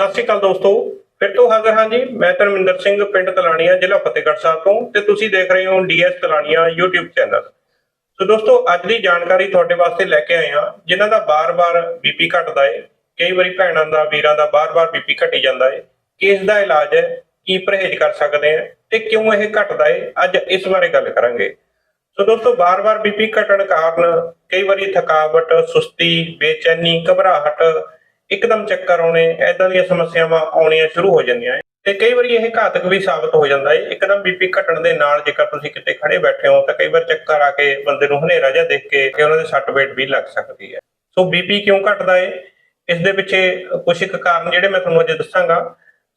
ਸਤਿ ਸ਼੍ਰੀ ਅਕਾਲ ਦੋਸਤੋ। ਫਿਰ ਤੋਂ ਹਾਜ਼ਰ ਹਾਂ ਜੀ, ਮੈਂ ਧਰਮਿੰਦਰ ਸਿੰਘ, ਪਿੰਡ ਤਲਾਣੀਆਂ, ਜ਼ਿਲ੍ਹਾ ਫਤਿਹਗੜ੍ਹ ਸਾਹਿਬ ਤੋਂ ਤੇ ਤੁਸੀਂ ਦੇਖ ਰਹੇ ਹੋ DS Talanian YouTube channel so ਦੋਸਤੋ, ਅੱਜ ਦੀ ਜਾਣਕਾਰੀ ਤੁਹਾਡੇ ਵਾਸਤੇ ਲੈ ਕੇ ਆਏ ਹਾਂ, ਜਿਨ੍ਹਾਂ ਦਾ ਬਾਰ-ਬਾਰ ਬੀਪੀ ਘਟਦਾ ਏ, ਕਈ ਵਾਰੀ ਭੈਣਾਂ ਦਾ, ਵੀਰਾਂ ਦਾ ਬਾਰ-ਬਾਰ ਬੀਪੀ ਘਟੀ ਜਾਂਦਾ ਏ, ਕਿਸ ਦਾ ਇਲਾਜ ਹੈ, ਕੀ ਪਰਹੇਜ਼ ਕਰ ਸਕਦੇ ਆ ਤੇ ਕਿਉਂ ਇਹ ਘਟਦਾ ਏ, ਅੱਜ ਇਸ ਬਾਰੇ ਗੱਲ ਕਰਾਂਗੇ। ਸੋ ਦੋਸਤੋ, ਬਾਰ-ਬਾਰ ਬੀਪੀ ਘਟਣ ਕਾਰਨ ਕਈ ਵਾਰੀ ਥਕਾਵਟ, ਸੁਸਤੀ, ਬੇਚੈਨੀ, ਘਬਰਾਹਟ ਇੱਕਦਮ ਚੱਕਰ ਆਉਣੇ ਐਦਾਂ ਦੀਆਂ ਸਮੱਸਿਆਵਾਂ ਆਉਣੀਆਂ ਸ਼ੁਰੂ ਹੋ ਜਾਂਦੀਆਂ ਹੈ ਤੇ ਕਈ ਵਾਰੀ ਇਹ ਘਾਤਕ ਵੀ ਸਾਬਤ ਹੋ ਜਾਂਦਾ ਹੈ ਇੱਕਦਮ ਬੀਪੀ ਘਟਣ ਦੇ ਨਾਲ ਜੇਕਰ ਤੁਸੀਂ ਕਿਤੇ ਖੜੇ ਬੈਠੇ ਹੋ, ਤਾਂ ਕਈ ਵਾਰ ਚੱਕਰ ਆ ਕੇ ਬੰਦੇ ਨੂੰ ਹਨੇਰਾ ਜਿਹਾ ਦੇਖ ਕੇ ਕਿ ਉਹਨਾਂ ਦੇ ਸੱਟ ਵੇਟ ਵੀ ਲੱਗ ਸਕਦੀ ਹੈ। ਸੋ ਬੀਪੀ ਕਿਉਂ ਘਟਦਾ ਹੈ ਇਸ ਦੇ ਪਿੱਛੇ ਕੁਝ ਇੱਕ ਕਾਰਨ ਜਿਹੜੇ ਮੈਂ ਤੁਹਾਨੂੰ ਅੱਜ ਦੱਸਾਂਗਾ।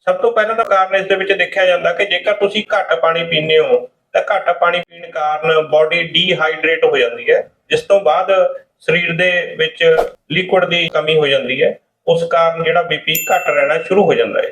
ਸਭ ਤੋਂ ਪਹਿਲਾਂ ਤਾਂ ਕਾਰਨ ਇਸ ਦੇ ਵਿੱਚ ਦੇਖਿਆ ਜਾਂਦਾ ਕਿ ਜੇਕਰ ਤੁਸੀਂ ਘੱਟ ਪਾਣੀ ਪੀਂਦੇ ਹੋ, ਤਾਂ ਘੱਟ ਪਾਣੀ ਪੀਣ ਕਾਰਨ ਬਾਡੀ ਡੀਹਾਈਡਰੇਟ ਹੋ ਜਾਂਦੀ ਹੈ, ਜਿਸ ਤੋਂ ਬਾਅਦ ਸਰੀਰ ਦੇ ਵਿੱਚ ਲਿਕੁਇਡ ਦੀ ਕਮੀ ਹੋ ਜਾਂਦੀ ਹੈ। ਉਸ ਕਾਰਨ ਜਿਹੜਾ ਬੀਪੀ ਘਟ ਰਹਿਣਾ ਸ਼ੁਰੂ ਹੋ ਜਾਂਦਾ ਹੈ।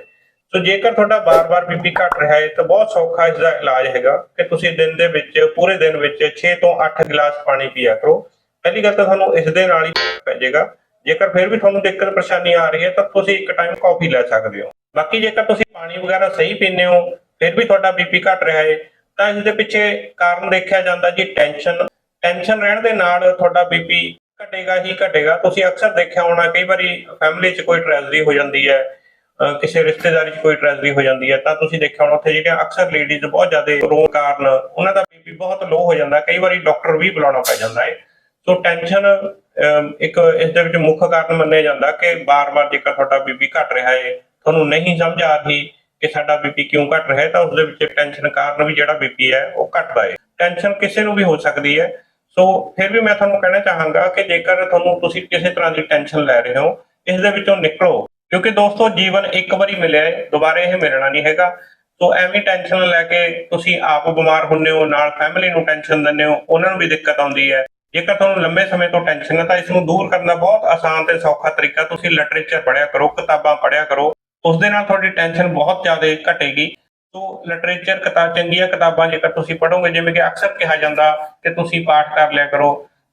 ਸੋ ਜੇਕਰ ਤੁਹਾਡਾ ਬਾਰ-ਬਾਰ ਬੀਪੀ ਘਟ ਰਿਹਾ ਹੈ, ਤਾਂ ਬਹੁਤ ਸੌਖਾ ਇਸ ਦਾ ਇਲਾਜ ਹੈਗਾ ਕਿ ਤੁਸੀਂ ਦਿਨ ਦੇ ਵਿੱਚ, ਪੂਰੇ ਦਿਨ ਵਿੱਚ 6 ਤੋਂ 8 ਗਿਲਾਸ ਪਾਣੀ ਪੀਆ ਕਰੋ। ਪਹਿਲੀ ਗੱਲ ਤਾਂ ਤੁਹਾਨੂੰ ਇਸ ਦੇ ਨਾਲ ਹੀ ਪੈ ਜਾਏਗਾ। ਜੇਕਰ ਫਿਰ ਵੀ ਤੁਹਾਨੂੰ ਦਿੱਕਤ ਪਰੇਸ਼ਾਨੀ ਆ ਰਹੀ ਹੈ, ਤਾਂ ਤੁਸੀਂ ਇੱਕ ਟਾਈਮ ਕਾਫੀ ਲੈ ਸਕਦੇ ਹੋ। ਬਾਕੀ ਜੇਕਰ ਤੁਸੀਂ ਪਾਣੀ ਵਗੈਰਾ ਸਹੀ ਪੀਂਦੇ ਹੋ, ਫਿਰ ਵੀ ਤੁਹਾਡਾ ਬੀਪੀ ਘਟ ਰਿਹਾ ਹੈ, ਤਾਂ ਇਸ ਦੇ ਪਿੱਛੇ ਕਾਰਨ ਦੇਖਿਆ ਜਾਂਦਾ ਜੀ ਟੈਨਸ਼ਨ। ਟੈਨਸ਼ਨ ਰਹਿਣ ਦੇ ਨਾਲ ਤੁਹਾਡਾ ਬੀਪੀ ਘਟੇਗਾ ਹੀ ਘਟੇਗਾ। ਤੁਸੀਂ ਅਕਸਰ ਦੇਖਿਆ ਹੋਣਾ, ਕਈ ਵਾਰੀ ਫੈਮਿਲੀ 'ਚ ਕੋਈ ਟ੍ਰੈਜਡੀ ਹੋ ਜਾਂਦੀ ਹੈ ਕਿਸੇ ਰਿਸ਼ਤੇਦਾਰੀ 'ਚ ਕੋਈ ਟ੍ਰੈਜਡੀ ਹੋ ਜਾਂਦੀ ਹੈ, ਤਾਂ ਤੁਸੀਂ ਦੇਖਿਆ ਹੋਣਾ, ਉੱਥੇ ਜਿਹੜੀਆਂ ਅਕਸਰ ਲੇਡੀਜ਼ ਬਹੁਤ ਜ਼ਿਆਦਾ ਰੋਣ ਕਾਰਨ ਉਹਨਾਂ ਦਾ ਬੀਪੀ ਬਹੁਤ ਲੋ ਹੋ ਜਾਂਦਾ। ਕਈ ਵਾਰੀ ਡਾਕਟਰ ਵੀ ਬੁਲਾਉਣਾ ਪੈ ਜਾਂਦਾ ਹੈ। ਸੋ ਟੈਨਸ਼ਨ ਇੱਕ ਇਸ ਦੇ ਵਿੱਚ ਮੁੱਖ ਕਾਰਨ ਮੰਨਿਆ ਜਾਂਦਾ ਕਿ ਬਾਰ-ਬਾਰ ਜੇਕਰ ਤੁਹਾਡਾ ਬੀਪੀ ਘਟ ਰਿਹਾ ਹੈ, ਤੁਹਾਨੂੰ ਨਹੀਂ ਸਮਝ ਆ ਰਹੀ ਕਿ ਸਾਡਾ ਬੀਪੀ ਕਿਉਂ ਘਟ ਰਿਹਾ ਹੈ, ਤਾਂ ਉਸ ਦੇ ਵਿੱਚ ਟੈਨਸ਼ਨ ਕਾਰਨ ਵੀ ਜਿਹੜਾ ਬੀਪੀ ਹੈ, ਉਹ ਘਟਦਾ ਹੈ। ਟੈਨਸ਼ਨ ਕਿਸੇ ਨੂੰ ਵੀ ਹੋ ਸਕਦੀ ਹੈ। ਸੋ ਫਿਰ ਵੀ ਮੈਂ ਤੁਹਾਨੂੰ ਕਹਿਣਾ ਚਾਹਾਂਗਾ ਕਿ ਜੇਕਰ ਤੁਹਾਨੂੰ ਤੁਸੀਂ ਕਿਸੇ ਤਰ੍ਹਾਂ ਦੀ ਟੈਨਸ਼ਨ ਲੈ ਰਹੇ ਹੋ ਇਸ ਦੇ ਵਿੱਚੋਂ ਨਿਕਲੋ। ਕਿਉਂਕਿ ਦੋਸਤੋ, ਜੀਵਨ ਇੱਕ ਵਾਰੀ ਮਿਲਿਆ ਹੈ, ਦੁਬਾਰਾ ਇਹ ਮਿਲਣਾ ਨਹੀਂ ਹੈਗਾ। ਸੋ ਐਵੇਂ ਟੈਨਸ਼ਨ ਲੈ ਕੇ ਤੁਸੀਂ ਆਪ ਬਿਮਾਰ ਹੁੰਦੇ ਹੋ, ਨਾਲ ਫੈਮਿਲੀ ਨੂੰ ਟੈਨਸ਼ਨ ਦਿੰਦੇ ਹੋ, ਉਹਨਾਂ ਨੂੰ ਵੀ ਦਿੱਕਤ ਆਉਂਦੀ ਹੈ। ਜੇਕਰ ਤੁਹਾਨੂੰ ਲੰਬੇ ਸਮੇਂ ਤੋਂ ਟੈਨਸ਼ਨ ਹੈ, ਤਾਂ ਇਸ ਨੂੰ ਦੂਰ ਕਰਨ ਦਾ ਬਹੁਤ ਆਸਾਨ ਤੇ ਸੌਖਾ ਤਰੀਕਾ। ਤੁਸੀਂ ਲਿਟਰੇਚਰ ਪੜ੍ਹਿਆ ਕਰੋ, ਕਿਤਾਬਾਂ ਪੜ੍ਹਿਆ ਕਰੋ ਉਸ ਦੇ ਨਾਲ ਤੁਹਾਡੀ ਟੈਨਸ਼ਨ ਬਹੁਤ ਜ਼ਿਆਦਾ ਘਟੇਗੀ। ਸੋ ਲਿਟਰੇਚਰ ਕਿਤਾਬ ਚੰਗੀਆਂ ਕਿਤਾਬਾਂ ਜੇਕਰ ਤੁਸੀਂ ਪੜੋਗੇ ਜਿਵੇਂ ਕਿ ਅਕਸਰ ਕਿਹਾ ਜਾਂਦਾ ਕਿ ਤੁਸੀਂ ਪਾਠ ਕਰ ਲਿਆ ਕਰੋ।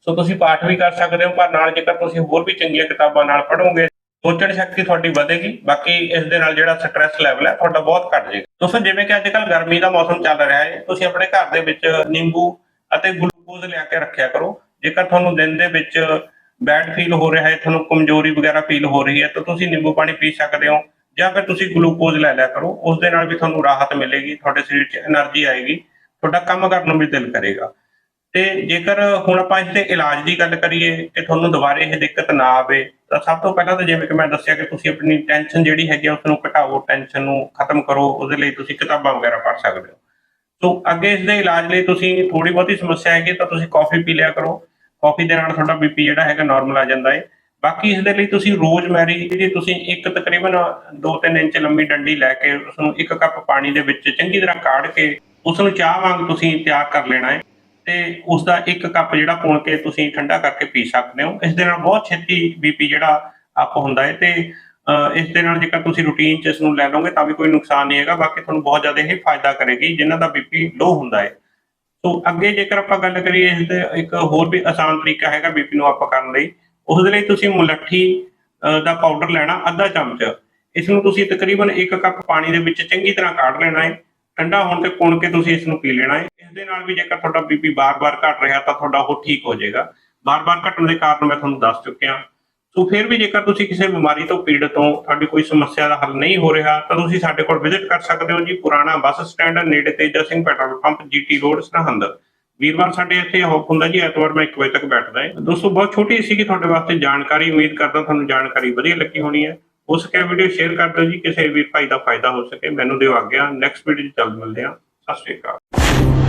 ਸੋ ਤੁਸੀਂ ਪਾਠ ਵੀ ਕਰ ਸਕਦੇ ਹੋ, ਪਰ ਨਾਲ ਜੇਕਰ ਤੁਸੀਂ ਹੋਰ ਵੀ ਚੰਗੀਆਂ ਕਿਤਾਬਾਂ ਨਾਲ ਪੜੋਗੇ ਸੋਚਣ ਸ਼ਕਤੀ ਤੁਹਾਡੀ ਵਧੇਗੀ। ਬਾਕੀ ਇਸ ਦੇ ਨਾਲ ਜਿਹੜਾ ਸਟ੍ਰੈਸ ਲੈਵਲ ਹੈ, ਤੁਹਾਡਾ ਬਹੁਤ ਘਟ ਜਾਏਗਾ। ਦੋਸਤੋ, ਜਿਵੇਂ ਕਿ ਅੱਜ ਕੱਲ ਗਰਮੀ ਦਾ ਮੌਸਮ ਚੱਲ ਰਿਹਾ ਹੈ, ਤੁਸੀਂ ਆਪਣੇ ਘਰ ਦੇ ਵਿੱਚ ਨਿੰਬੂ ਅਤੇ ਗਲੂਕੋਜ਼ ਲਿਆ ਕੇ ਰੱਖਿਆ ਕਰੋ। ਜੇਕਰ ਤੁਹਾਨੂੰ ਦਿਨ ਦੇ ਵਿੱਚ ਬੈਡ ਫੀਲ ਹੋ ਰਿਹਾ ਹੈ, ਤੁਹਾਨੂੰ ਕਮਜ਼ੋਰੀ ਵਗੈਰਾ ਫੀਲ ਹੋ ਰਹੀ ਹੈ, ਤਾਂ ਤੁਸੀਂ ਨਿੰਬੂ ਪਾਣੀ ਪੀ ਸਕਦੇ ਹੋ। ਜਾਂ ਫਿਰ ਤੁਸੀਂ ਗਲੂਕੋਜ਼ ਲੈ ਲਿਆ ਕਰੋ, ਉਸ ਦੇ ਨਾਲ ਵੀ ਤੁਹਾਨੂੰ ਰਾਹਤ ਮਿਲੇਗੀ, ਤੁਹਾਡੇ ਸਰੀਰ 'ਚ એનર્ਜੀ ਆਏਗੀ, ਤੁਹਾਡਾ ਕੰਮ ਕਰਨ ਨੂੰ ਵੀ ਦਿਲ ਕਰੇਗਾ। ਤੇ ਜੇਕਰ ਹੁਣ ਆਪਾਂ ਇਸ ਦੇ ਇਲਾਜ ਦੀ ਗੱਲ ਕਰੀਏ ਕਿ ਤੁਹਾਨੂੰ ਦੁਬਾਰੇ ਇਹ ਦਿੱਕਤ ਨਾ ਆਵੇ, ਤਾਂ ਸਭ ਤੋਂ ਪਹਿਲਾਂ ਤਾਂ ਜਿਵੇਂ ਕਿ ਮੈਂ ਦੱਸਿਆ ਕਿ ਤੁਸੀਂ ਆਪਣੀ ਟੈਨਸ਼ਨ ਜਿਹੜੀ ਹੈਗੀ ਉਸ ਨੂੰ ਘਟਾਓ ਟੈਨਸ਼ਨ ਨੂੰ ਖਤਮ ਕਰੋ, ਉਹਦੇ ਲਈ ਤੁਸੀਂ ਕਿਤਾਬਾਂ ਵਗੈਰਾ ਪੜ੍ਹ ਸਕਦੇ ਹੋ। ਸੋ ਅੱਗੇ ਇਸ ਦੇ ਇਲਾਜ ਲਈ ਤੁਸੀਂ ਥੋੜੀ ਬਹੁਤੀ ਸਮੱਸਿਆ ਹੈਗੀ ਤਾਂ ਤੁਸੀਂ ਕਾਫੀ ਪੀ ਲਿਆ ਕਰੋ। ਕਾਫੀ ਦੇ ਨਾਲ ਤੁਹਾਡਾ ਬੀਪੀ ਜਿਹੜਾ ਹੈਗਾ ਨਾਰਮਲ ਆ ਜਾਂਦਾ ਹੈ ਬਾਕੀ ਇਸ ਦੇ ਲਈ ਤੁਸੀਂ ਰੋਜ਼ਮੈਰੀ ਜਿਹੜੀ ਤੁਸੀਂ ਇੱਕ ਤਕਰੀਬਨ 2-3 ਇੰਚ ਲੰਮੀ ਡੰਡੀ ਲੈ ਕੇ ਉਸ ਨੂੰ ਇੱਕ ਕੱਪ ਪਾਣੀ ਦੇ ਵਿੱਚ ਚੰਗੀ ਤਰ੍ਹਾਂ ਕਾੜ ਕੇ ਉਸ ਨੂੰ ਚਾਹ ਵਾਂਗ ਤੁਸੀਂ ਤਿਆਰ ਕਰ ਲੈਣਾ ਹੈ ਤੇ ਉਸ ਦਾ ਇੱਕ ਕੱਪ ਜਿਹੜਾ ਪੁਣ ਕੇ ਤੁਸੀਂ ਠੰਡਾ ਕਰਕੇ ਪੀ ਸਕਦੇ ਹੋ। ਇਸ ਦੇ ਨਾਲ ਬਹੁਤ ਛੇਤੀ ਬੀਪੀ ਜਿਹੜਾ ਅਪ ਹੁੰਦਾ ਹੈ ਤੇ ਇਸ ਦੇ ਨਾਲ ਜੇਕਰ ਤੁਸੀਂ ਰੂਟੀਨ ਚ ਇਸ ਨੂੰ ਲੈ ਲਓਗੇ ਤਾਂ ਵੀ ਕੋਈ ਨੁਕਸਾਨ ਨਹੀਂ ਹੈਗਾ। ਬਾਕੀ ਤੁਹਾਨੂੰ ਬਹੁਤ ਜ਼ਿਆਦਾ ਇਹ ਫਾਇਦਾ ਕਰੇਗੀ ਜਿਨ੍ਹਾਂ ਦਾ ਬੀਪੀ ਲੋ ਹੁੰਦਾ ਹੈ। ਸੋ ਅੱਗੇ ਜੇਕਰ ਆਪਾਂ ਗੱਲ ਕਰੀਏ ਇਸ ਦੇ ਇੱਕ ਹੋਰ ਵੀ ਆਸਾਨ ਤਰੀਕਾ ਹੈਗਾ ਬੀਪੀ ਨੂੰ ਅਪ ਕਰਨ ਲਈ ਉਸ ਦੇ ਲਈ ਤੁਸੀਂ ਮੁਲੱਠੀ ਦਾ ਪਾਊਡਰ ਲੈਣਾ ਅੱਧਾ ਚਮਚ। ਇਸ ਨੂੰ ਤੁਸੀਂ ਤਕਰੀਬਨ 1 ਕੱਪ ਪਾਣੀ ਦੇ ਵਿੱਚ ਚੰਗੀ ਤਰ੍ਹਾਂ ਕਾਢ ਲੈਣਾ ਹੈ। ਠੰਡਾ ਹੋਣ ਤੇ ਪੁਣ ਕੇ ਤੁਸੀਂ ਇਸ ਨੂੰ ਪੀ ਲੈਣਾ ਹੈ। ਇਸ ਦੇ ਨਾਲ ਵੀ ਜੇਕਰ ਤੁਹਾਡਾ ਬੀਪੀ ਬਾਰ-ਬਾਰ ਘਟ ਰਿਹਾ ਤਾਂ ਤੁਹਾਡਾ ਉਹ ਠੀਕ ਹੋ ਜਾਏਗਾ। ਬਾਰ-ਬਾਰ ਘਟਣ ਦੇ ਕਾਰਨ ਮੈਂ ਤੁਹਾਨੂੰ ਦੱਸ ਚੁੱਕਿਆ। ਸੋ ਫਿਰ ਵੀ ਜੇਕਰ ਤੁਸੀਂ ਕਿਸੇ ਬਿਮਾਰੀ ਤੋਂ ਪੀੜਤ ਹੋ, ਤੁਹਾਡੀ ਕੋਈ ਸਮੱਸਿਆ ਦਾ ਹੱਲ ਨਹੀਂ ਹੋ ਰਿਹਾ, ਤਾਂ ਤੁਸੀਂ ਸਾਡੇ ਕੋਲ ਵਿਜ਼ਿਟ ਕਰ ਸਕਦੇ ਹੋ ਜੀ ਪੁਰਾਣਾ ਬੱਸ ਸਟੈਂਡ ਨੇੜੇ Teja Singh petrol pump, GT road, Sirhind. ਵੀਰਵਾਰ ਸਾਡੇ ਇੱਥੇ ਆਫ ਹੁੰਦਾ ਜੀ, ਐਤਵਾਰ ਮੈਂ 1 ਵਜੇ ਤੱਕ ਬੈਠਦਾ ਹੈ। ਦੋਸਤੋ, ਬਹੁਤ ਛੋਟੀ ਸੀ ਕਿ ਤੁਹਾਡੇ ਵਾਸਤੇ ਜਾਣਕਾਰੀ, ਉਮੀਦ ਕਰਦਾ ਤੁਹਾਨੂੰ ਜਾਣਕਾਰੀ ਵਧੀਆ ਲੱਗੀ ਹੋਣੀ ਹੈ। ਹੋ ਸਕੇ ਵੀਡੀਓ ਸ਼ੇਅਰ ਕਰ ਦਿਓ ਜੀ, ਕਿਸੇ ਵੀਰ ਭਾਈ ਦਾ ਫਾਇਦਾ ਹੋ ਸਕੇ। ਮੈਨੂੰ ਦਿਓ ਆਗਿਆ। ਨੈਕਸਟ ਵੀਡੀਓ 'ਚ ਜਲਦ ਮਿਲਦੇ ਹਾਂ। ਸਤਿ ਸ਼੍ਰੀ ਅਕਾਲ।